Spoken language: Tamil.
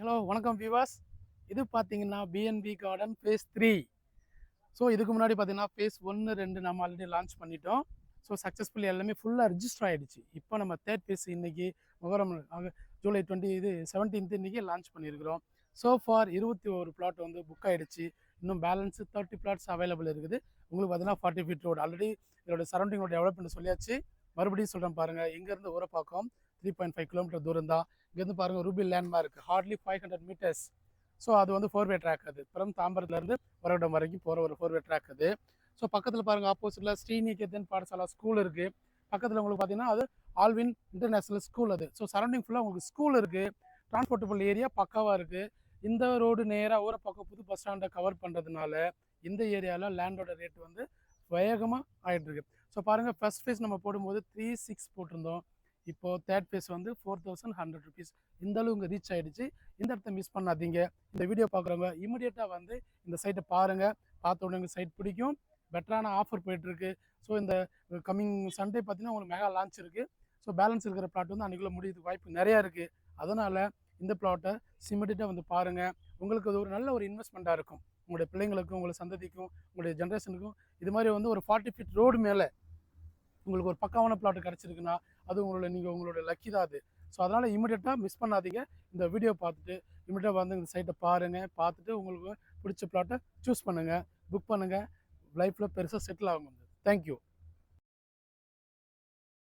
ஹலோ வணக்கம் விவாஸ் இது பார்த்தீங்கன்னா BNP garden phase three so இதுக்கு முன்னாடி பார்த்தீங்கன்னா ஃபேஸ் ஒன்று ரெண்டு நம்ம ஆல்ரெடி லான்ச் பண்ணிட்டோம். ஸோ சக்ஸஸ்ஃபுல் எல்லாமே ஃபுல்லாக ரிஜிஸ்டர் ஆகிடுச்சு இப்போ நம்ம தேர்ட் ஃபேஸ் இன்றைக்கி முகரம் ஜூலை டுவெண்ட்டி இது செவன்டீன்த் இன்றைக்கி லான்ச் பண்ணியிருக்கிறோம். ஸோ ஃபார் இருபத்தி ஒரு பிளாட் வந்து புக் ஆகிடுச்சு இன்னும் பேலன்ஸ் தேர்ட்டி பிளாட்ஸ் அவைலபிள் இருக்குது. உங்களுக்கு பார்த்தீங்கன்னா ஃபார்ட்டி ஃபீட் ரோடு ஆல்ரெடி இதோட சரௌண்டிங்கோட டெவலப்மெண்ட் சொல்லியாச்சு. மறுபடியும் சொல்கிறேன் பாருங்கள் இங்கேருந்து Urapakkam three point five kilometre தூரம் தான் இங்கேருந்து பாருங்கள் Ruby Landmark hardly five hundred metres so அது வந்து ஃபோர்வே ட்ராக் அது. அப்புறம் தாம்பரத்துலேருந்து வரவிடம் வரைக்கும் போகிற ஒரு ஃபோர்வே ட்ராக் அது. ஸோ பக்கத்தில் பாருங்கள் ஆப்போசிட்டில் ஸ்ரீநிகேதன் பாடசாலா ஸ்கூல் இருக்குது பக்கத்தில் உங்களுக்கு பார்த்தீங்கன்னா அது ஆல்வின் இன்டர்நேஷ்னல் ஸ்கூல் அது. ஸோ சரௌண்டிங் ஃபுல்லாக உங்களுக்கு ஸ்கூல் இருக்குது டிரான்ஸ்போர்ட்டபிள் ஏரியா பக்காவாக இருக்குது இந்த ரோடு நேராக ஊரை பக்கம் புது பஸ் ஸ்டாண்டை கவர் பண்ணுறதுனால இந்த ஏரியாவில் லேண்டோட ரேட் வந்து வேகமாக ஆகிட்டுருக்கு ஸோ பாருங்கள் ஃபர்ஸ்ட் ஃபேஸ் நம்ம போடும்போது த்ரீ சிக்ஸ் போட்டிருந்தோம். இப்போது தேர்ட் ஃபேஸ் வந்து ஃபோர் தௌசண்ட் ஹண்ட்ரட் ருபீஸ் இந்த அளவு இங்கே ரீச் ஆகிடுச்சு இந்த இடத்த மிஸ் பண்ணாதீங்க. இந்த வீடியோ பார்க்குறவங்க இமிடியேட்டாக வந்து இந்த சைட்டை பாருங்கள் பார்த்த உடனே சைட் பிடிக்கும். பெட்டரான ஆஃபர் போயிட்டுருக்கு. ஸோ இந்த கம்மிங் சண்டே பார்த்தீங்கன்னா உங்களுக்கு மெகா லான்ச் இருக்குது ஸோ பேலன்ஸ் இருக்கிற பிளாட் வந்து அன்றைக்குள்ள முடியுது வாய்ப்பு நிறையா இருக்குது அதனால் இந்த பிளாட்டை இமிடியேட்டாக வந்து பாருங்கள் உங்களுக்கு அது ஒரு நல்ல ஒரு இன்வெஸ்ட்மெண்ட்டாக இருக்கும். உங்களுடைய பிள்ளைங்களுக்கும் உங்களுடைய சந்ததிக்கும் உங்களுடைய ஜென்ரேஷனுக்கும் இது மாதிரி வந்து ஒரு ஃபார்ட்டி ஃபீட் ரோடு மேலே உங்களுக்கு ஒரு பக்காவான பிளாட் கிடச்சிருக்குன்னா அது உங்களோட நீங்கள் உங்களோட லக்கி தான் அது. ஸோ அதனால் இமிடியட்டாக மிஸ் பண்ணாதீங்க. இந்த வீடியோ பார்த்துட்டு இமீடியட்டாக வந்து இந்த சைட்டை பாருங்கள் பார்த்துட்டு உங்களுக்கு பிடிச்ச பிளாட்டை சூஸ் பண்ணுங்கள் புக் பண்ணுங்கள் லைஃப்பில் பெருசாக செட்டில் ஆகும் தேங்க்யூ